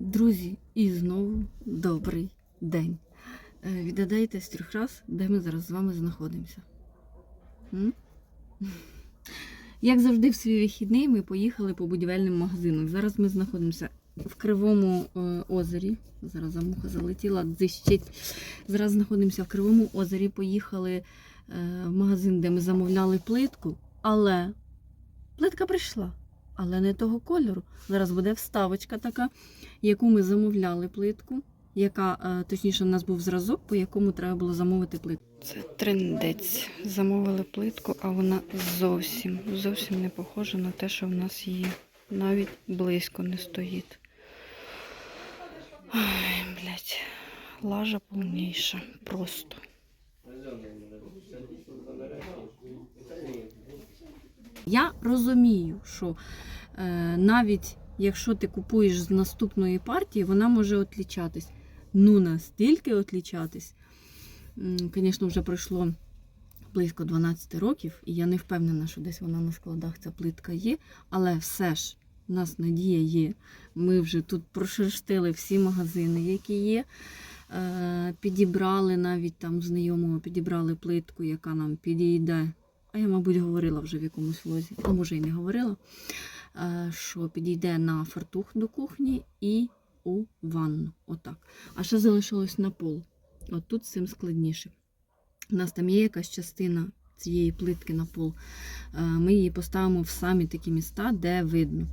Друзі, і знову добрий день. Е, з трьох раз, де ми зараз з вами знаходимося. М? Як завжди, в свій вихідний ми поїхали по будівельним магазинам. Зараз ми знаходимося в Кривому е, озері. Зараз за муха залетіла, дзищить. Зараз знаходимося в Кривому озері. Поїхали е, в магазин, де ми замовляли плитку, але плитка прийшла, але не того кольору. Зараз буде вставочка така, яку ми замовляли плитку, яка, е, точніше, у нас був зразок, по якому треба було замовити плитку. Це трендець. Замовили плитку, а вона зовсім, зовсім не похожа на те, що в нас є. Навіть близько не стоїть. Ай, блядь, лажа повніша. Просто. Я розумію, що навіть якщо ти купуєш з наступної партії, вона може отлічатись. Ну, настільки отлічатись. Звісно, вже пройшло близько 12 років, і я не впевнена, що десь вона на складах ця плитка є, але все ж у нас надія є. Ми вже тут прошерстили всі магазини, які є. Е, Підібрали навіть там знайомого, підібрали плитку, яка нам підійде. А я, мабуть, говорила вже в якомусь влозі, а може і не говорила, е, що підійде на фартух до кухні і у ванну. Отак. А ще залишилось на пол. От тут цим складніше. У нас там є якась частина цієї плитки на пол. Е, Ми її поставимо в самі такі міста, де видно.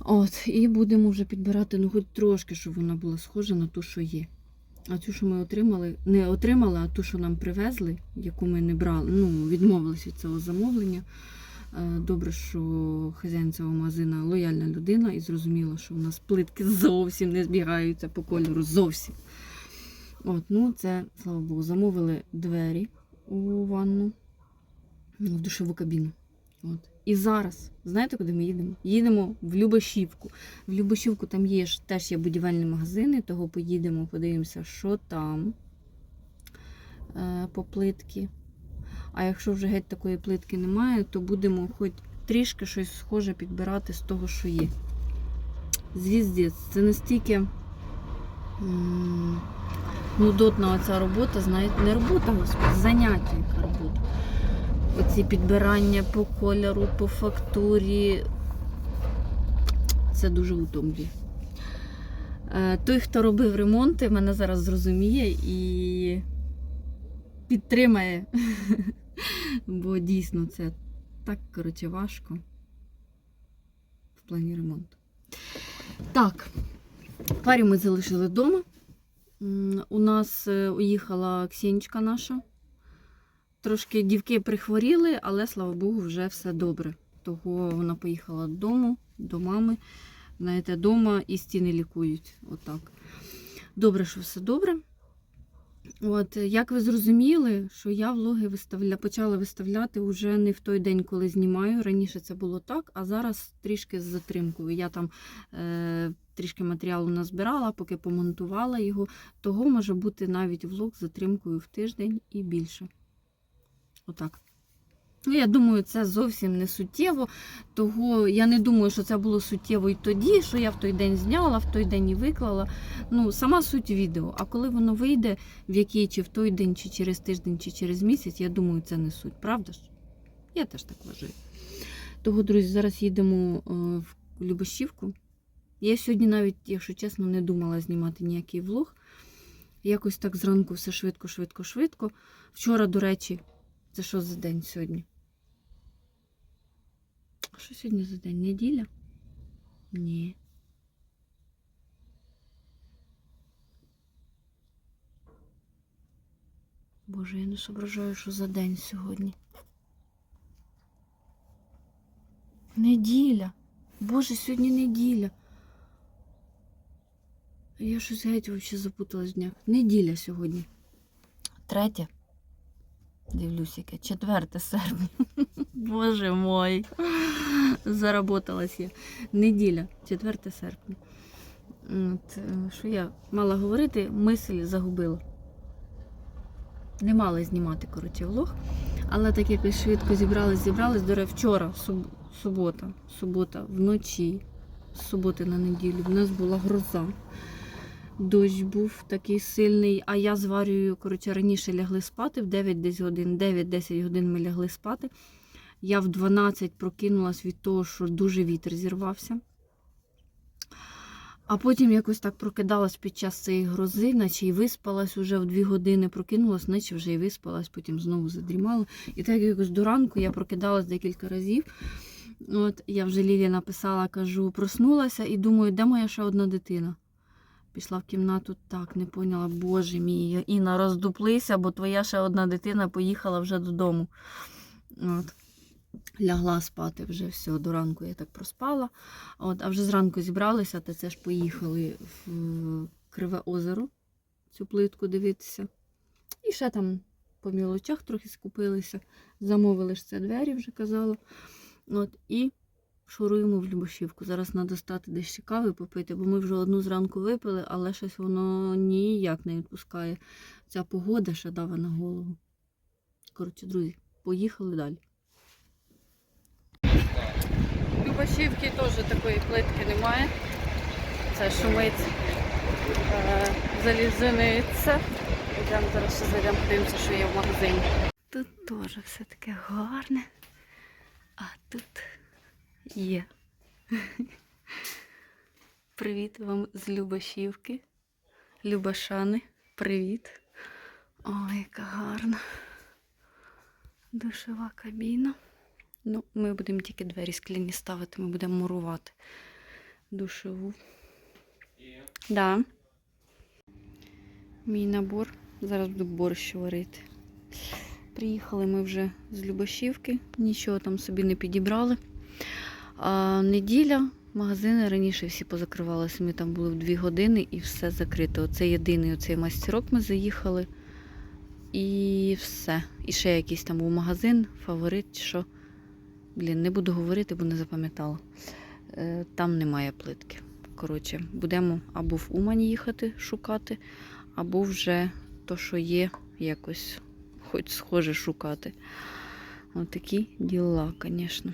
От, і будемо вже підбирати, ну, хоч трошки, щоб вона була схожа на ту, що є. А цю, що ми отримали, не отримали, а ту, що нам привезли, яку ми не брали, ну, відмовились від цього замовлення. Е, Добре, що хазяїн цього магазина лояльна людина і зрозуміла, що у нас плитки зовсім не збігаються по кольору. Зовсім. От, ну це, слава Богу, замовили двері у ванну, ну, в душову кабіну. От. І зараз, знаєте, куди ми їдемо? Їдемо в Любашівку. В Любашівку там є ж теж є будівельні магазини, того поїдемо, подивимося, що там е, по плитки. А якщо вже геть такої плитки немає, то будемо хоч трішки щось схоже підбирати з того, що є. Звіздець, це настільки нудотна оця робота, знаєте, не робота, господи, заняття, яка робота. Оці підбирання по кольору, по фактурі. Це дуже утомлює. Е, Той, хто робив ремонти, мене зараз зрозуміє і підтримає. Бо дійсно це так коротше важко в плані ремонту. Так, акваріум ми залишили вдома. У нас е, уїхала Ксенечка наша. Трошки дівки прихворіли, але слава Богу, вже все добре. Того вона поїхала додому, до мами. Знаєте, вдома і стіни лікують. Отак. Добре, що все добре. От, як ви зрозуміли, що я влоги виставля... почала виставляти вже не в той день, коли знімаю. Раніше це було так, а зараз трішки з затримкою. Я там е... трішки матеріалу назбирала, поки помонтувала його. Того може бути навіть влог з затримкою в тиждень і більше. Отак. Ну, я думаю, це зовсім не суттєво. Того я не думаю, що це було суттєво і тоді, що я в той день зняла, в той день і виклала. Ну, сама суть відео. А коли воно вийде, в який чи в той день, чи через тиждень, чи через місяць, я думаю, це не суть, правда ж? Я теж так вважаю. Того, друзі, зараз їдемо е, в Любашівку. Я сьогодні навіть, якщо чесно, не думала знімати ніякий влог. Якось так зранку все швидко, швидко, швидко. Вчора, до речі, це що за день сьогодні? А Що сьогодні за день? Неділя? Ні. Боже, я не соображаю, що за день сьогодні. Неділя. Боже, сьогодні неділя. Я щось геть взагалі запуталась в днях. Неділя сьогодні. Третє. Дивлюсь, яке. Четверте серпня. Боже мой. Заработалась я. Неділя, 4 серпня. От, е, що я мала говорити, мисль загубила. Не мала знімати, коротше, влог. Але так якось швидко зібрались, зібрались. До речі, вчора, суб- субота, субота, вночі. з суботи на неділю. У нас була гроза. Дощ був такий сильний, а я з Варією, коротше, раніше лягли спати в 9 десь годин, 9-10 годин ми лягли спати. Я в 12 прокинулась від того, що дуже вітер зірвався. А потім якось так прокидалась під час цієї грози, наче й виспалась уже в 2 години, прокинулась, наче вже й виспалась, потім знову задрімала. І так якось до ранку я прокидалась декілька разів. От я вже Лілі написала, кажу, проснулася і думаю, де моя ще одна дитина? Пішла в кімнату, так, не поняла, боже мій, Інна, роздуплися, бо твоя ще одна дитина поїхала вже додому. От. Лягла спати вже все, до ранку я так проспала. От, а вже зранку зібралися, та це ж поїхали в Криве озеро цю плитку дивитися. І ще там по мілочах трохи скупилися. Замовили ж це двері, вже казала. От, і шуруємо в Любошівку. Зараз треба стати десь ще кави попити, бо ми вже одну зранку випили, але щось воно ніяк не відпускає. Ця погода ще дава на голову. Коротше, друзі, поїхали далі. Любашівки теж такої плитки немає. Це шумить е, залізиниця. Йдемо зараз ще зайдемо, подивимося, що є в магазині. Тут теж все таке гарне. А тут є. Привіт вам з Любашівки. Любашани, привіт. Ой, яка гарна. Душова кабіна. Ну, ми будемо тільки двері скляні ставити, ми будемо мурувати душову. Да. Мій набор. Зараз буду борщ варити. Приїхали ми вже з Любашівки, нічого там собі не підібрали. А неділя, магазини раніше всі позакривалися. Ми там були в дві години і все закрито. Оце єдиний оцей мастерок ми заїхали. І все. І ще якийсь там був магазин, фаворит, що. Блін, не буду говорити, бо не запам'ятала. Е, Там немає плитки. Коротше, будемо або в Умані їхати шукати, або вже то, що є, якось хоч схоже шукати. Отакі діла, звісно.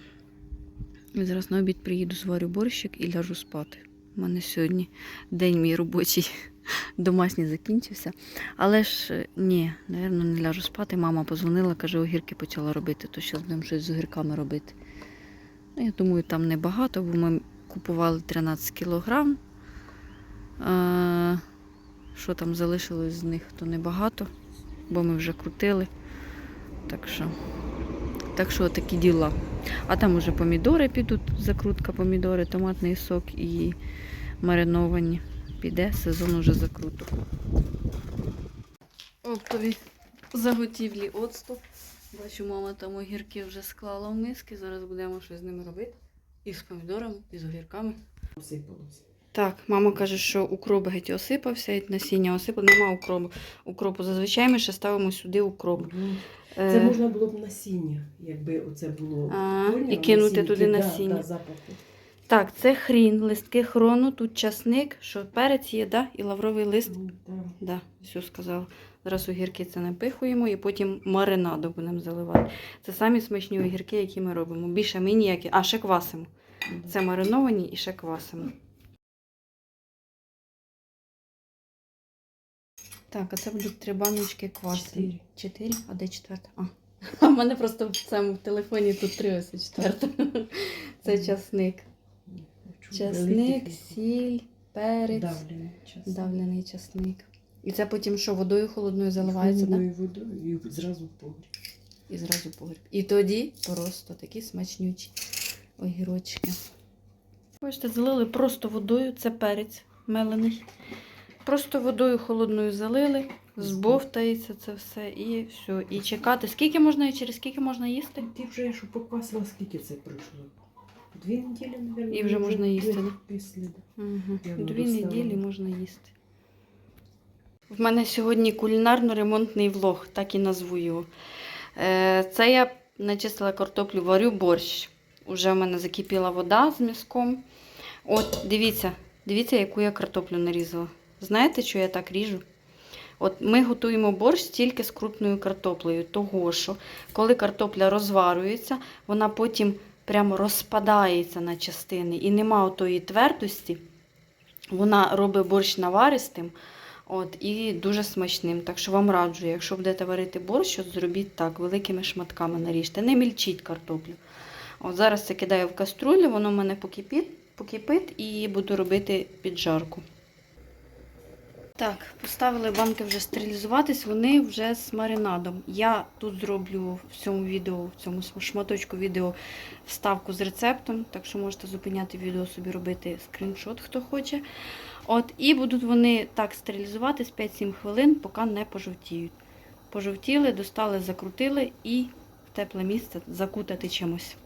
Зараз на обід приїду, зварю борщик і ляжу спати. У мене сьогодні день мій робочий домашній закінчився. Але ж е, ні, напевно, не ляжу спати. Мама позвонила, каже, огірки почала робити, то що будемо щось з огірками робити. Ну, я думаю, там небагато, бо ми купували 13 кілограм. Е, Що там залишилось з них, то небагато, бо ми вже крутили. Так що, так що такі діла. А там уже помідори підуть, закрутка помідори, томатний сок і мариновані. Піде сезон уже закруток. Оптові заготівлі оцту. Бачу, мама там огірки вже склала в миски. Зараз будемо щось з ними робити. І з помідорами, і з огірками. Осипалося. Так, мама каже, що укроп геть осипався, і насіння осипало. Нема укропу. укропу. Зазвичай ми ще ставимо сюди укроп. Е, Це можна було б насіння, якби оце було. А, і кинути насіння, туди насіння. Да, запаху. Так, це хрін, листки хрону, тут часник, що перець є, да? і лавровий лист. Мгм, да. Да, все сказала. Зараз огірки це напихуємо і потім маринаду будемо заливати. Це самі смачні огірки, які ми робимо. Більше ми ніякі. А, ще квасимо. Це мариновані і ще квасимо. Так, а це будуть три баночки квасу. Чотири. Чотири? А де четверта? А. А в мене просто в цьому в телефоні тут три ось четверта. Це часник. Часник, сіль, перець, давлений часник. давлений часник. І це потім що, водою холодною заливається, так? Холодною водою і зразу в погріб. І зразу погріб. І тоді просто такі смачнючі огірочки. Бачите, залили просто водою, це перець мелений. Просто водою холодною залили, збовтається це все і все. І чекати. Скільки можна і через скільки можна їсти? Ти вже що поквасила, скільки це пройшло? Дві неділі, мабуть. І вже можна їсти, да? Після. Угу. Дві неділі можна їсти. В мене сьогодні кулінарно-ремонтний влог, так і назву його. Е, Це я начистила картоплю, варю борщ. Уже в мене закипіла вода з м'язком. От, дивіться, дивіться, яку я картоплю нарізала. Знаєте, що я так ріжу? От ми готуємо борщ тільки з крупною картоплею, того що коли картопля розварюється, вона потім прямо розпадається на частини і нема тої твердості. Вона робить борщ наваристим от, і дуже смачним. Так що вам раджу, якщо будете варити борщ, от зробіть так, великими шматками наріжте. Не мільчіть картоплю. От зараз це кидаю в каструлю, воно в мене покипить, покипить і буду робити піджарку. Так, поставили банки вже стерилізуватись, вони вже з маринадом. Я тут зроблю в цьому відео, в цьому шматочку відео вставку з рецептом, так що можете зупиняти відео собі робити скріншот, хто хоче. От, і будуть вони так стерилізуватись 5-7 хвилин, поки не пожовтіють. Пожовтіли, достали, закрутили і в тепле місце закутати чимось.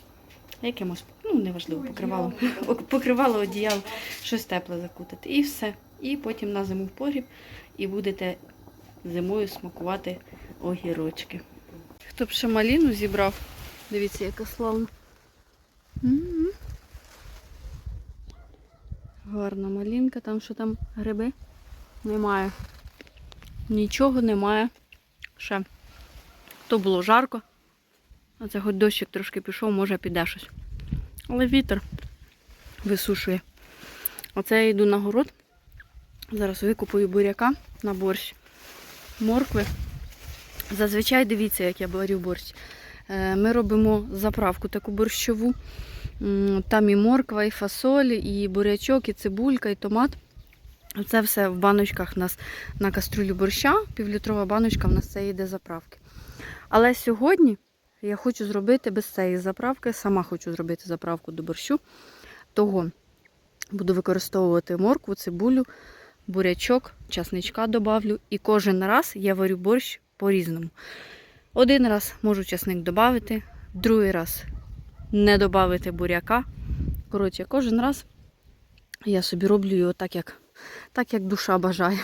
Якимось, ну, неважливо, покривало. Покривало одіяло, щось тепле закутати. І все. І потім на зиму в погріб і будете зимою смакувати огірочки. Хто б ще маліну зібрав, дивіться, яка славна. Гарна малінка, там що там гриби? Немає. Нічого немає. Ще. То було жарко. А це хоч дощик трошки пішов, може піде щось. Але вітер висушує. Оце я йду на город. Зараз викупую буряка на борщ, моркви. Зазвичай дивіться, як я варю борщ. Е, Ми робимо заправку таку борщову. Там і морква, і фасоль, і бурячок, і цибулька, і томат. Це все в баночках у нас на каструлю борща. Півлітрова баночка в нас це йде заправки. Але сьогодні я хочу зробити без цієї заправки. Сама хочу зробити заправку до борщу. Того буду використовувати моркву, цибулю, бурячок, часничка добавлю. І кожен раз я варю борщ по-різному. Один раз можу часник додати, другий раз не додати буряка. Коротше, кожен раз я собі роблю його так, як, так, як душа бажає.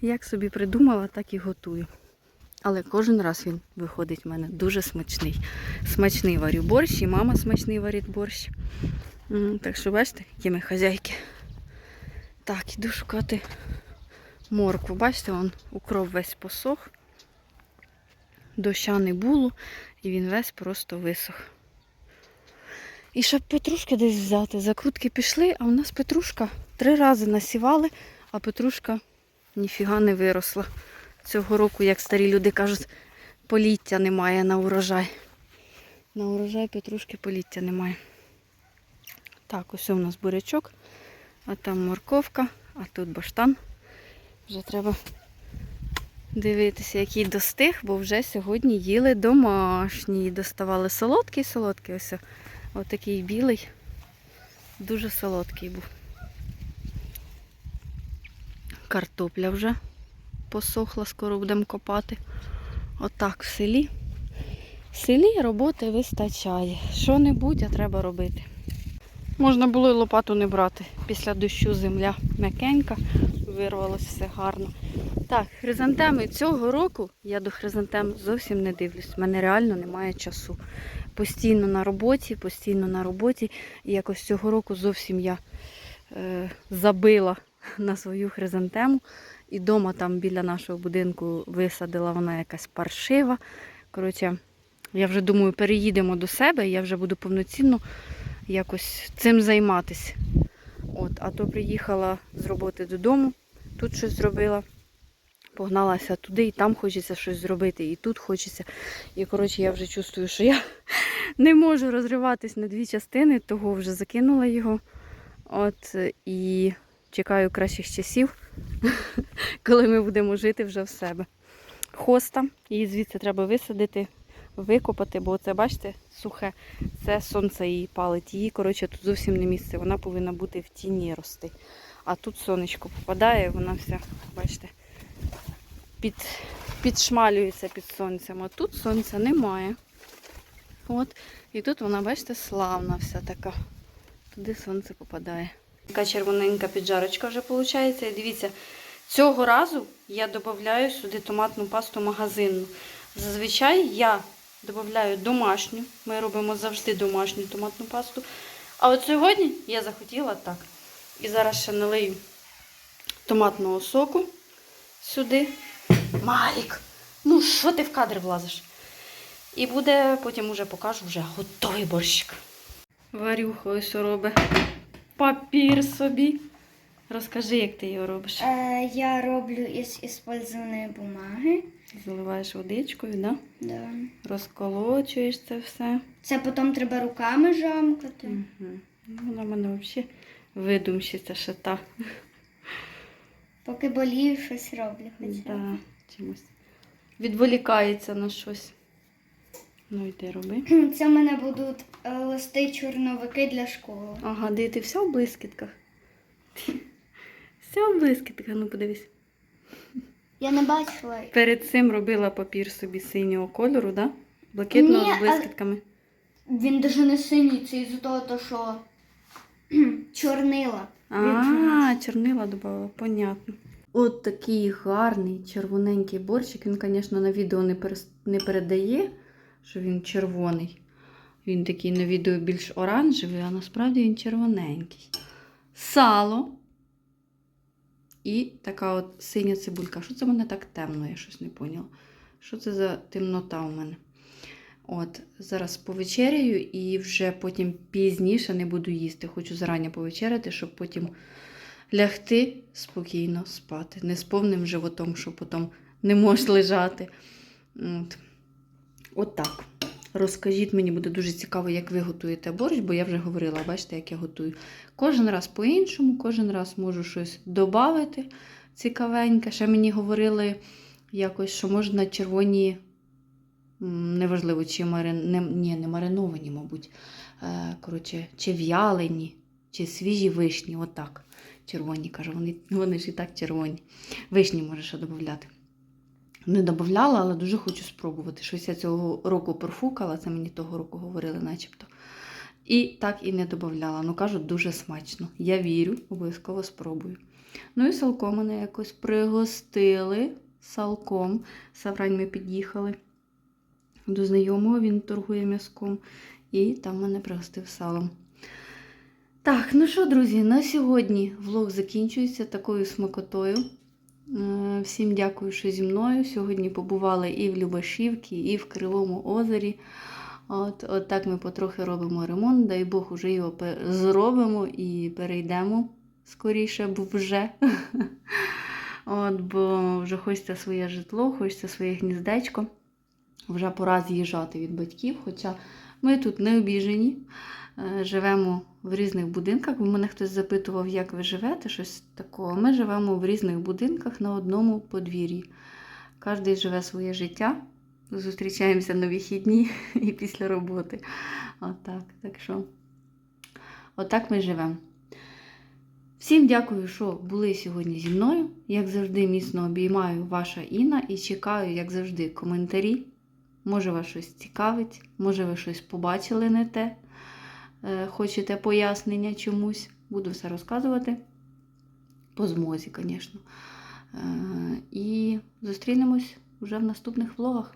Як собі придумала, так і готую. Але кожен раз він виходить в мене дуже смачний. Смачний варю борщ, і мама смачний варить борщ. Так що бачите, які ми хазяйки. Так, іду шукати моркву. Бачите, он укроп весь посох. Доща не було, і він весь просто висох. І щоб петрушки десь взяти. Закрутки пішли, а у нас петрушка три рази насівали, а петрушка ніфіга не виросла. Цього року, як старі люди кажуть, поліття немає на урожай. На урожай петрушки поліття немає. Так, ось у нас бурячок, а там морковка, а тут баштан. Вже треба дивитися, який достиг, бо вже сьогодні їли домашній. Доставали солодкий, солодкий. Ось отакий білий. Дуже солодкий був. Картопля вже посохла, скоро будемо копати. Отак в селі. В селі роботи вистачає. Що-небудь, а треба робити. Можна було й лопату не брати. Після дощу земля м'якенька, вирвалося все гарно. Так, хризантеми цього року я до хризантем зовсім не дивлюсь. У мене реально немає часу. Постійно на роботі, постійно на роботі. І якось цього року зовсім я е, забила на свою хризантему. І дома там біля нашого будинку висадила вона якась паршива. Коротше, я вже думаю, переїдемо до себе, і я вже буду повноцінно якось цим займатися. От, а то приїхала з роботи додому, тут щось зробила, погналася туди, і там хочеться щось зробити, і тут хочеться. І коротше, я вже чувствую, що я не можу розриватись на дві частини, того вже закинула його. От, і чекаю кращих часів, коли ми будемо жити вже в себе. Хоста, її звідси треба висадити, викопати, бо це, бачите, сухе, це сонце її палить. Її, коротше, тут зовсім не місце. Вона повинна бути в тіні рости. А тут сонечко попадає, вона вся, бачите, під, підшмалюється під сонцем. А тут сонця немає. От. І тут вона, бачите, славна вся така. Туди сонце попадає. Така червоненька піджарочка вже виходить. І дивіться, цього разу я додаю сюди томатну пасту магазинну. Зазвичай я додаю домашню. Ми робимо завжди домашню томатну пасту. А от сьогодні я захотіла так. І зараз ще налию томатного соку сюди. Марік, ну що ти в кадр влазиш? І буде, потім уже покажу вже готовий борщик. Варюха ось робить папір собі. Розкажи, як ти його робиш. Е, я роблю із іспользованої бумаги. Заливаєш водичкою, да? Да. розколочуєш це все. Це потім треба руками жамкати. Угу. Вона в мене взагалі видумщиця ще та. Поки болію, щось роблю. Хоча. Да, чимось. Відволікається на щось. Ну йди роби. Це в мене будуть е, листи чорновики для школи. Ага, де ти все в блискітках? Все в блискітках, ну подивись. Я не бачила. Перед цим робила папір собі синього кольору, да? Блакитного Ні, з блискітками. Він даже не синій, це із-за того, то, що чорнила. А, чорнила додала, понятно. От такий гарний червоненький борщик. Він, звісно, на відео не, перес- не передає, що він червоний. Він такий на відео більш оранжевий, а насправді він червоненький. Сало. І така от синя цибулька. Що це в мене так темно? Я щось не поняла. Що це за темнота у мене? От, зараз повечеряю і вже потім пізніше не буду їсти. Хочу зарані повечеряти, щоб потім лягти спокійно спати. Не з повним животом, що потім не можеш лежати. От. От так. Розкажіть мені, буде дуже цікаво, як ви готуєте борщ, бо я вже говорила, бачите, як я готую. Кожен раз по-іншому, кожен раз можу щось додати цікавеньке. Ще мені говорили якось, що можна червоні, неважливо, чи марин... не, ні, не мариновані, мабуть. Е, коротше, чи в'ялені, чи свіжі вишні, отак. Червоні, каже, вони, вони ж і так червоні. Вишні можеш додати. Не додавала, але дуже хочу спробувати. Щось я цього року профукала, це мені того року говорили, начебто. І так і не додавала. Ну, кажуть, дуже смачно. Я вірю, обов'язково спробую. Ну і салко мене якось пригостили салком. Саврань ми під'їхали до знайомого, він торгує м'язком. І там мене пригостив салом. Так, ну що, друзі, на сьогодні влог закінчується такою смакотою. Е, Всім дякую, що зі мною. Сьогодні побували і в Любашівці, і в Кривому озері. От, от так ми потрохи робимо ремонт. Дай Бог, уже його зробимо і перейдемо скоріше, бо вже. От, бо вже хочеться своє житло, хочеться своє гніздечко. Вже пора з'їжджати від батьків, хоча ми тут не обіжені. Е, Живемо в різних будинках. Бо мене хтось запитував, як ви живете, щось такого. Ми живемо в різних будинках на одному подвір'ї. Кожен живе своє життя. Зустрічаємося на вихідні і після роботи. Отак. Так що, отак ми живемо. Всім дякую, що були сьогодні зі мною. Як завжди, міцно обіймаю ваша Інна і чекаю, як завжди, коментарі. Може, вас щось цікавить, може, ви щось побачили не те. Е, Хочете пояснення чомусь, буду все розказувати. По змозі, звісно. Е, І зустрінемось вже в наступних влогах.